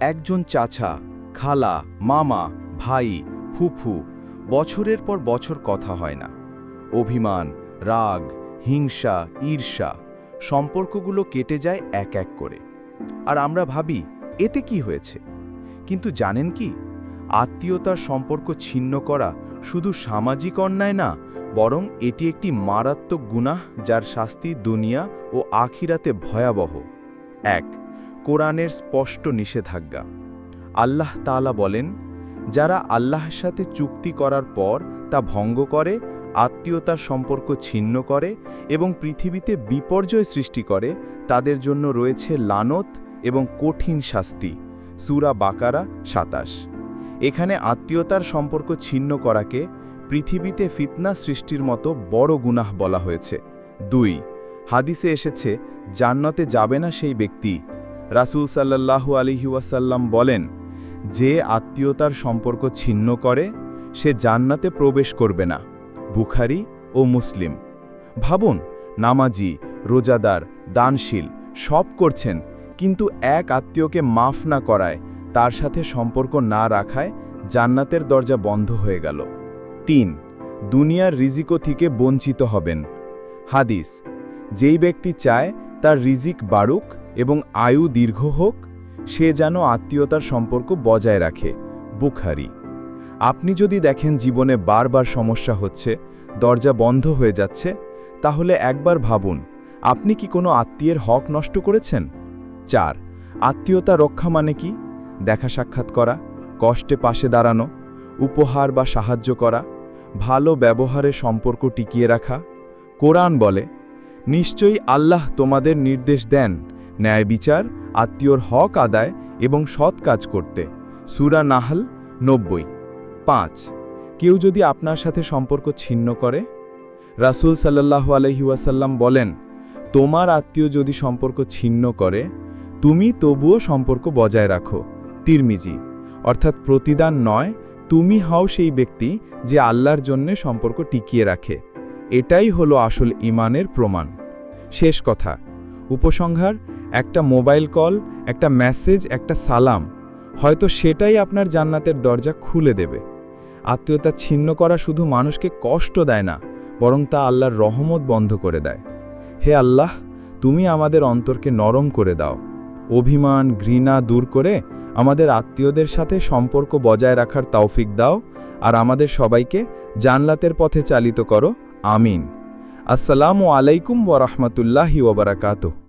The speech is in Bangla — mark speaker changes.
Speaker 1: একজন চাচা, খালা, মামা, ভাই, ফুফু, বছরের পর বছর কথা হয় না। অভিমান, রাগ, হিংসা, ঈর্ষা সম্পর্কগুলো কেটে যায় এক এক করে। আর আমরা ভাবি, এতে কি হয়েছে? কিন্তু জানেন কি? আত্মীয়তার সম্পর্ক ছিন্ন করা শুধু সামাজিক অন্যায় না, বরং এটি একটি মারাত্মক গুনাহ যার শাস্তি দুনিয়া ও আখিরাতে ভয়াবহ। এক কোরআনের স্পষ্ট নিষেধাজ্ঞা। আল্লাহ তাআলা বলেন, যারা আল্লাহর সাথে চুক্তি করার পর তা ভঙ্গ করে, আত্মীয়তার সম্পর্ক ছিন্ন করে এবং পৃথিবীতে বিপর্যয় সৃষ্টি করে, তাদের জন্য রয়েছে লানত এবং কঠিন শাস্তি। সুরা বাকারা সাতাশ। এখানে আত্মীয়তার সম্পর্ক ছিন্ন করাকে পৃথিবীতে ফিতনা সৃষ্টির মতো বড় গুনাহ বলা হয়েছে। দুই, হাদিসে এসেছে, জান্নাতে যাবে না সেই ব্যক্তি রাসূল সাল্লাল্লাহু আলাইহি ওয়াসাল্লাম বলেন, যে আত্মীয়তার সম্পর্ক ছিন্ন করে, সে জান্নাতে প্রবেশ করবে না, বুখারি ও মুসলিম। ভাবুন, নামাজি, রোজাদার, দানশীল, সব করছেন, কিন্তু এক আত্মীয়কে মাফ না করায়, তার সাথে সম্পর্ক না রাখায় জান্নাতের দরজা বন্ধ হয়ে গেল। তিন, দুনিয়ার রিজিকো থেকে বঞ্চিত হবেন। হাদিস, যেই ব্যক্তি চায়, তার রিজিক বাড়ুক এবং আয়ু দীর্ঘ হোক, সে যেন আত্মীয়তার সম্পর্ক বজায় রাখে। বুখারি। আপনি যদি দেখেন জীবনে বারবার সমস্যা হচ্ছে, দরজা বন্ধ হয়ে যাচ্ছে, তাহলে একবার ভাবুন, আপনি কি কোনো আত্মীয়ের হক নষ্ট করেছেন? চার, আত্মীয়তা রক্ষা মানে কি? দেখা সাক্ষাৎ করা, কষ্টে পাশে দাঁড়ানো, উপহার বা সাহায্য করা, ভালো ব্যবহারে সম্পর্ক টিকিয়ে রাখা। কোরআন বলে, নিশ্চয়ই আল্লাহ তোমাদের নির্দেশ দেন। ন্যায় বিচার, আত্মীয়র হক আদায় এবং সৎ কাজ করতে। সুরা নাহাল নব্বই। পাঁচ। কেউ যদি আপনার সাথে সম্পর্ক ছিন্ন করে? রাসূল সাল্লাহ আলহিউসাল্লাম বলেন, তোমার আত্মীয় যদি সম্পর্ক ছিন্ন করে, তুমি তবুও সম্পর্ক বজায় রাখো। তিরমিজি। অর্থাৎ প্রতিদান নয়, তুমি হও সেই ব্যক্তি যে আল্লাহর জন্যে সম্পর্ক টিকিয়ে রাখে। এটাই হলো আসল ইমানের প্রমাণ। শেষ কথা। উপসংহার, একটা মোবাইল কল, একটা মেসেজ, একটা সালাম। হয়তো সেটাই আপনার জান্নাতের দরজা খুলে দেবে। আত্মীয়তা ছিন্ন করা শুধু মানুষকে কষ্ট দেয় না, বরং তা আল্লাহর রহমত বন্ধ করে দেয়। হে আল্লাহ, তুমি আমাদের অন্তরকে নরম করে দাও। অভিমান, ঘৃণা দূর করে আমাদের আত্মীয়দের সাথে সম্পর্ক বজায় রাখার তৌফিক দাও আর আমাদের সবাইকে জানলাতের পথে চালিত করো। আমিন। আসসালামু আলাইকুম ওয়া রাহমাতুল্লাহি ওয়া বারাকাতুহু।